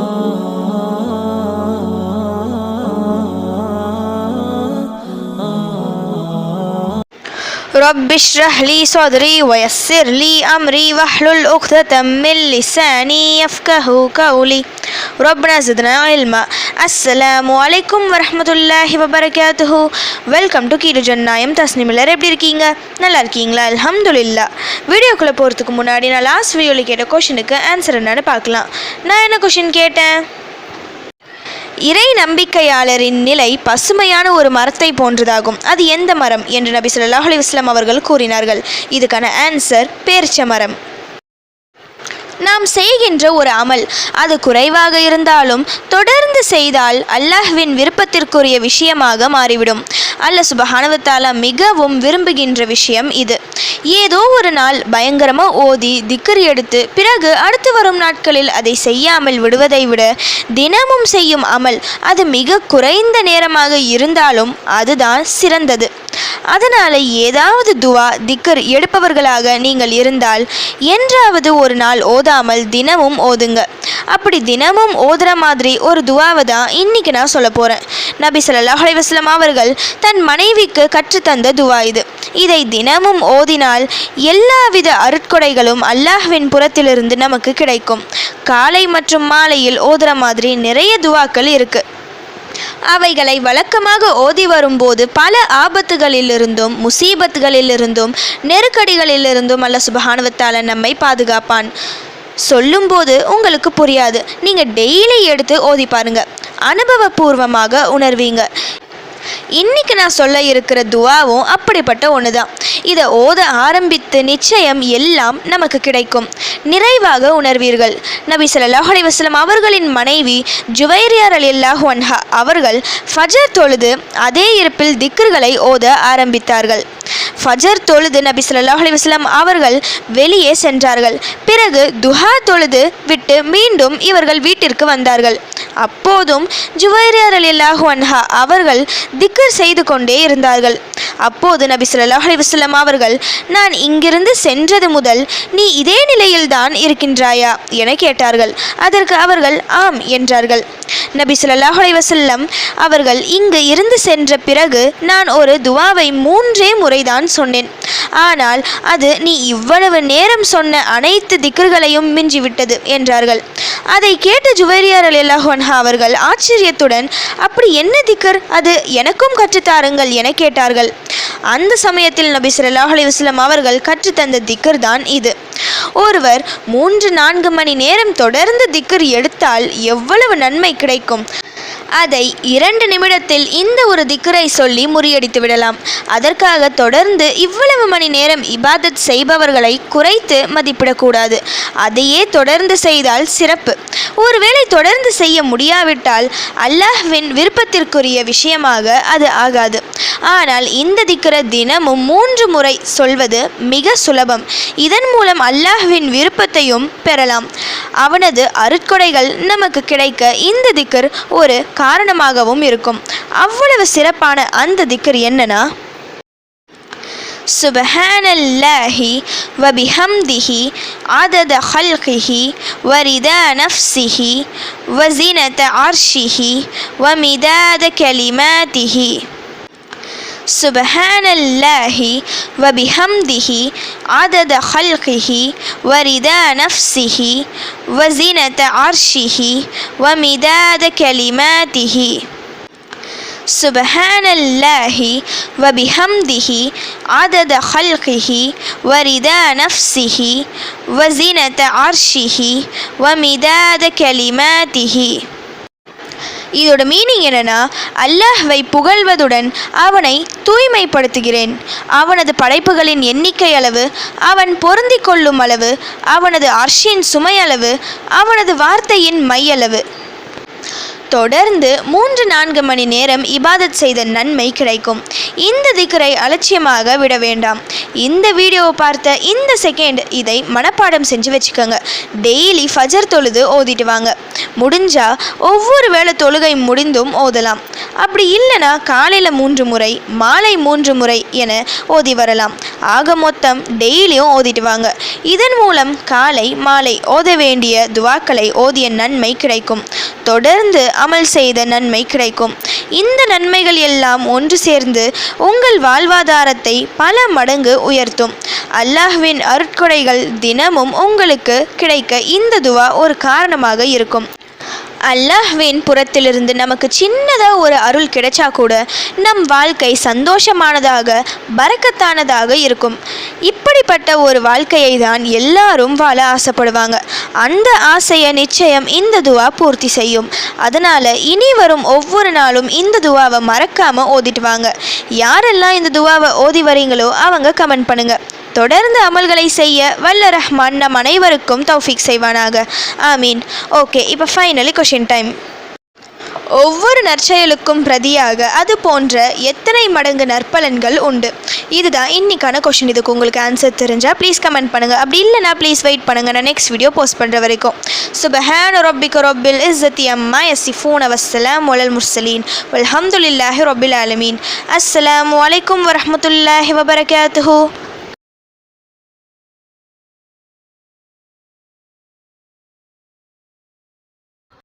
Oh. رب اشرح لي صدري ويسر لي أمري واحلل عقدة من لساني يفقه قولي ربنا زدنا علما அஸ்ஸலாமு அலைக்கும் வரஹ்மத்துல்லாஹி வபரகாத்துஹு வெல்கம் டு கீடு ஜன்னாயம் தஸ்னிம் எல்லாரும் எப்படி இருக்கீங்க நல்லா இருக்கீங்களா அல்ஹம்துலில்லா வீடியோக்குள்ளே போகிறதுக்கு முன்னாடி நான் லாஸ்ட் வீடியோவில் கேட்ட கொஷினுக்கு ஆன்சர் என்னன்னு பார்க்கலாம் நான் என்ன கொஷின் கேட்டேன் இறை நம்பிக்கையாளரின் நிலை பசுமையான ஒரு மரத்தை போன்றதாகும். அது எந்த மரம்? என்று நபி சொல்லாஹ் அலி வஸல்லம் அவர்கள் கூறினார்கள். இதுக்கான ஆன்சர் பேரிச்ச மரம். நாம் செய்கின்ற ஒரு அமல். அது குறைவாக இருந்தாலும் தொடர்ந்து செய்தால் அல்லாஹ்வின் விருப்பத்திற்குரிய விஷயமாக மாறிவிடும். அல்ல சுபஹானவத்தாலா மிகவும் விரும்புகின்ற விஷயம் இது. ஏதோ ஒரு நாள் பயங்கரமாக ஓதி திக்கர் எடுத்து பிறகு அடுத்து வரும் நாட்களில் அதை செய்யாமல் விடுவதை விட தினமும் செய்யும் அமல் அது மிக குறைந்த நேரமாக இருந்தாலும் அதுதான் சிறந்தது. அதனால் ஏதாவது துவா திக்கர் எடுப்பவர்களாக நீங்கள் இருந்தால் என்றாவது ஒரு நாள் ஓதாமல் தினமும் ஓதுங்க. அப்படி தினமும் ஓதுற மாதிரி ஒரு துவாவை தான் இன்னைக்கு நான் சொல்ல போகிறேன் நபி ஸல்லல்லாஹு அலைஹி அவர்கள் தன் மனைவிக்கு கற்றுத்தந்த துவா இது. இதை தினமும் ஓதினால் எல்லாவித அருட்கொடைகளும் அல்லாஹ்வின் புறத்திலிருந்து நமக்கு கிடைக்கும். காலை மற்றும் மாலையில் ஓதுற மாதிரி நிறைய துவாக்கள் இருக்குது அவைகளை வழக்கமாக ஓதி வரும்போது பல ஆபத்துகளிலிருந்தும் முசீபத்துகளிலிருந்தும் நெருக்கடிகளிலிருந்தும் அல்ல சுபஹானுவத்தால நம்மை பாதுகாப்பான். சொல்லும்போது உங்களுக்கு புரியாது. நீங்கள் டெய்லி எடுத்து ஓதி பாருங்க. அனுபவபூர்வமாக உணர்வீங்க. இன்னைக்கு நான் சொல்ல இருக்கிற துவாவும் அப்படிப்பட்ட ஒன்று தான் இதை ஓத ஆரம்பித்து நிச்சயம் எல்லாம் நமக்கு கிடைக்கும். நிறைவாக உணர்வீர்கள். நபி ஸல்லல்லாஹு அலைஹி அவர்களின் மனைவி ஜுவைரியார் அலி அல்லாஹ் ஒன்ஹா அவர்கள் ஃபஜர் தொழுது அதே இருப்பில் திக்ருகளை ஓத ஆரம்பித்தார்கள். ஃபஜர் தொழுது நபி சொல்லாஹ் அலைஹி அவர்கள் வெளியே சென்றார்கள். பிறகு துஹா தொழுது விட்டு மீண்டும் இவர்கள் வீட்டிற்கு வந்தார்கள். அப்போதும் ஜுவைரியார் அலில்லாஹு ஒன்ஹா அவர்கள் திக்கர் செய்து கொண்டே இருந்தார்கள். அப்போது நபி ஸல்லல்லாஹு அலிவசல்லம் அவர்கள் நான் இங்கிருந்து சென்றது முதல் நீ இதே நிலையில்தான் இருக்கின்றாயா? என கேட்டார்கள். அதற்கு அவர்கள் ஆம் என்றார்கள். நபி சொல்லாஹ் அலைஹி அவர்கள் இங்கு இருந்து சென்ற பிறகு நான் ஒரு துவாவை மூன்றே முறைதான் சொன்னேன். ஆனால் அது நீ இவ்வளவு நேரம் சொன்ன அனைத்து திக்ர்களையும் மிஞ்சிவிட்டது என்றார்கள். அதை கேட்ட ஜுவேரியார் அலி அவர்கள் ஆச்சரியத்துடன் அப்படி என்ன திக்கர் அது எனக்கும் கற்றுத்தாருங்கள் என கேட்டார்கள். அந்த சமயத்தில் நபி சொல்லாஹ் அலிவஸ்லம் அவர்கள் கற்றுத்தந்த திக்கர் தான் இது. ஒருவர் மூன்று நான்கு மணி நேரம் தொடர்ந்து திக்கர் எடுத்தால் எவ்வளவு நன்மை கிடைக்கும்? அதை இரண்டு நிமிடத்தில் இந்த ஒரு திக்கரை சொல்லி முறியடித்து விடலாம். அதற்காக தொடர்ந்து இவ்வளவு மணி நேரம் இபாதத் செய்பவர்களை குறைத்து மதிப்பிடக்கூடாது. அதையே தொடர்ந்து செய்தால் சிறப்பு. ஒருவேளை தொடர்ந்து செய்ய முடியாவிட்டால் அல்லாஹ்வின் விருப்பத்திற்குரிய விஷயமாக அது ஆகாது. ஆனால் இந்த திக்கர தினமும் மூன்று முறை சொல்வது மிக சுலபம். இதன் மூலம் அல்லாஹ்வின் விருப்பத்தையும் பெறலாம். அவனது அருட்கொடைகள் நமக்கு கிடைக்க இந்த திக்கர் ஒரு காரணமாகவும் இருக்கும். அவ்வளவு சிறப்பான அந்த திக்கர் என்னன்னா சுபஹானல்லாஹி வபிஹம்திஹி அதத ஹல்கிஹி வரித நஃப்சிஹி வசினத ஆர்ஷிஹி வமிதாத கலிமாதிஹி سبحان الله وبحمده عدد خلقه ورضا نفسه وزنة عرشه ومداد كلماته. سبحان الله وبحمده عدد خلقه ورضا نفسه وزنة عرشه ومداد كلماته. இதோட மீனிங் என்னன்னா அல்லாஹ்வை புகழ்வதுடன் அவனை தூய்மைப்படுத்துகிறேன். அவனது படைப்புகளின் எண்ணிக்கை அளவு அவன் பொருந்தி கொள்ளும் அளவு அவனது அர்ஷின் சுமை அளவு அவனது வார்த்தையின் மையளவு தொடர்ந்து மூன்று நான்கு மணி நேரம் இபாதத் செய்த நன்மை கிடைக்கும். இந்த திக்கரை அலட்சியமாக விட வேண்டாம். இந்த வீடியோவை பார்த்த இந்த செகண்ட் இதை மனப்பாடம் செஞ்சு வச்சுக்கோங்க. டெய்லி ஃபஜர் தொழுது ஓதிட்டு வாங்க. முடிஞ்சால் ஒவ்வொரு வேளை தொழுகை முடிந்தும் ஓதலாம். அப்படி இல்லைனா காலையில் மூன்று முறை மாலை மூன்று முறை என ஓதி வரலாம். ஆக மொத்தம் டெய்லியும் ஓதிட்டு வாங்க. இதன் மூலம் காலை மாலை ஓத வேண்டிய துவாக்களை ஓதிய நன்மை கிடைக்கும். தொடர்ந்து அமல் செய்த நன்மை கிடைக்கும். இந்த நன்மைகள் எல்லாம் ஒன்று சேர்ந்து உங்கள் வாழ்வாதாரத்தை பல மடங்கு உயர்த்தும். அல்லாஹ்வின் அருட்கொடைகள் தினமும் உங்களுக்கு கிடைக்க இந்த துவா ஒரு காரணமாக இருக்கும். அல்லாஹ்வின் புறத்திலிருந்து நமக்கு சின்னதாக ஒரு அருள் கிடைச்சா கூட நம் வாழ்க்கை சந்தோஷமானதாக பறக்கத்தானதாக இருக்கும். இப்படிப்பட்ட ஒரு வாழ்க்கையை தான் எல்லாரும் வாழ ஆசைப்படுவாங்க. அந்த ஆசையை நிச்சயம் இந்த துவா பூர்த்தி செய்யும். அதனால் இனி வரும் ஒவ்வொரு நாளும் இந்த துவாவை மறக்காமல் ஓதிட்டு வாங்க. யாரெல்லாம் இந்த துவாவை ஓதி வரீங்களோ அவங்க கமெண்ட் பண்ணுங்கள் தொடர்ந்து அமல்களை செய்ய வல்ல ரஹ்மான் நம் அனைவருக்கும் தௌஃபிக் செய்வானாக. ஆமீன். ஓகே இப்போ ஃபைனலி கொஷின் டைம் ஒவ்வொரு நற்செயலுக்கும் பிரதியாக அது போன்ற எத்தனை மடங்கு நற்பலன்கள் உண்டு? இதுதான் இன்னைக்கான கொஷின் இதுக்கு உங்களுக்கு ஆன்சர் தெரிஞ்சால் ப்ளீஸ் கமெண்ட் பண்ணுங்கள் அப்படி இல்லைனா ப்ளீஸ் வெயிட் பண்ணுங்கள் நான் நெக்ஸ்ட் வீடியோ போஸ்ட் பண்ணுற வரைக்கும். சுபஹான் ரொபிக் ரொபில் இஸ்ஸத்தி அம்மா யசிஃபூன் அவசலாம் ஒலல் முர்சலீன் வல்ஹம்துலில்லாஹி ரொபில் ஆலமீன் அஸ்லாம் வலைக்கம் வரமத்துல்லாஹி வபரகாத்துஹு